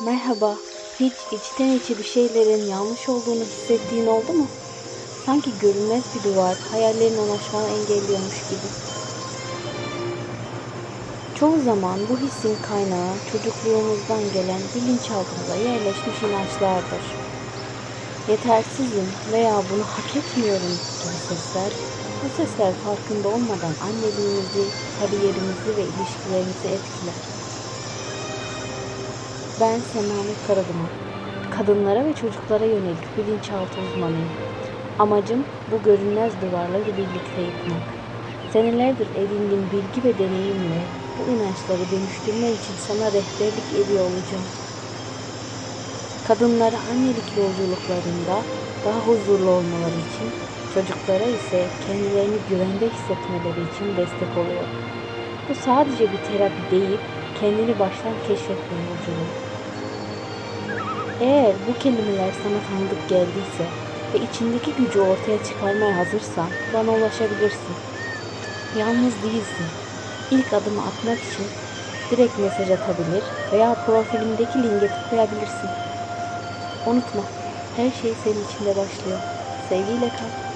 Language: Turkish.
Merhaba. Hiç içten içe bir şeylerin yanlış olduğunu hissettiğin oldu mu? Sanki görünmez bir duvar hayallerin ulaşmanı engelliyormuş gibi. Çoğu zaman bu hissin kaynağı çocukluğumuzdan gelen bilinçaltımıza yerleşmiş inançlardır. Yetersizim veya bunu hak etmiyorum gibi sesler, bu sesler farkında olmadan anneliğimizi, kariyerimizi ve ilişkilerimizi etkiler. Ben Semanet Karaduman. Kadınlara ve çocuklara yönelik bilinçaltı uzmanıyım. Amacım bu görünmez duvarları birlikte yıkmak. Senelerdir edindiğim bilgi ve deneyimle bu inançları dönüştürme için sana rehberlik ediyor olacağım. Kadınlara annelik yolculuklarında daha huzurlu olmaları için, çocuklara ise kendilerini güvende hissetmeleri için destek oluyor. Bu sadece bir terapi değil, kendini baştan keşfetme yolculuğu. Eğer bu kelimeler sana tanıdık geldiyse ve içindeki gücü ortaya çıkarmaya hazırsan bana ulaşabilirsin. Yalnız değilsin. İlk adımı atmak için direkt mesaj atabilir veya profilimdeki linke tıklayabilirsin. Unutma, her şey senin içinde başlıyor. Sevgiyle kal.